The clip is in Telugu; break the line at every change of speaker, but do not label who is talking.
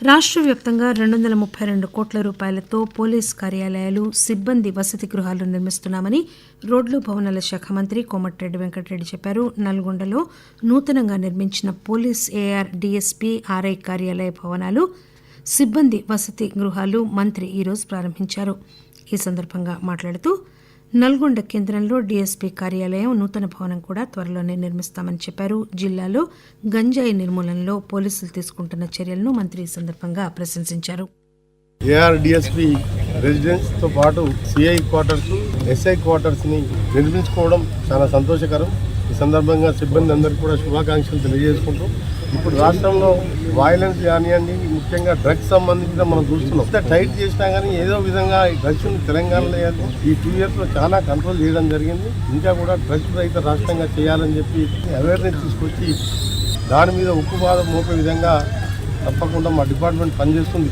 రాష్ట్ర వ్యాప్తంగా రెండు వందల ముప్పై రెండు కోట్ల రూపాయలతో పోలీస్ కార్యాలయాలు సిబ్బంది వసతి గృహాలు నిర్మిస్తున్నామని రోడ్లు భవనాల శాఖ మంత్రి కోమటిరెడ్డి వెంకటరెడ్డి చెప్పారు. నల్గొండలో నూతనంగా నిర్మించిన పోలీస్ ఏఆర్ డిఎస్పీ ఆర్ఐ కార్యాలయ భవనాలు సిబ్బంది వసతి గృహాలు మంత్రి ఈరోజు ప్రారంభించారు. ఈ సందర్భంగా మాట్లాడుతూ నల్గొండ కేంద్రంలో డీఎస్పీ కార్యాలయం నూతన భవనం కూడా త్వరలోనే నిర్మిస్తామని చెప్పారు. జిల్లాలో గంజాయి నిర్మూలనలో పోలీసులు తీసుకుంటున్న చర్యలను మంత్రి ఈ సందర్భంగా ప్రశంసించారు.
ఏఆర్ రెసిడెన్స్తో పాటు సిఐ క్వార్టర్స్ ఎస్ఐ క్వార్టర్స్ని నిర్మించుకోవడం చాలా సంతోషకరం. ఈ సందర్భంగా సిబ్బంది అందరికీ కూడా శుభాకాంక్షలు తెలియజేసుకుంటూ ఇప్పుడు రాష్ట్రంలో వైలెన్స్ కానివ్వండి ముఖ్యంగా డ్రగ్స్ సంబంధించిన మనం చూస్తున్నాం. ఎంత టైట్ చేసినా కానీ ఏదో విధంగా ఈ డ్రగ్స్ తెలంగాణలో ఈ టూ ఇయర్స్లో చాలా కంట్రోల్ చేయడం జరిగింది. ఇంకా కూడా డ్రగ్స్ రహిత రాష్ట్రంగా చేయాలని చెప్పి అవేర్నెస్ తీసుకొచ్చి దాని మీద ఉక్కుపాదం మోపే విధంగా తప్పకుండా మా డిపార్ట్మెంట్ పనిచేస్తుంది.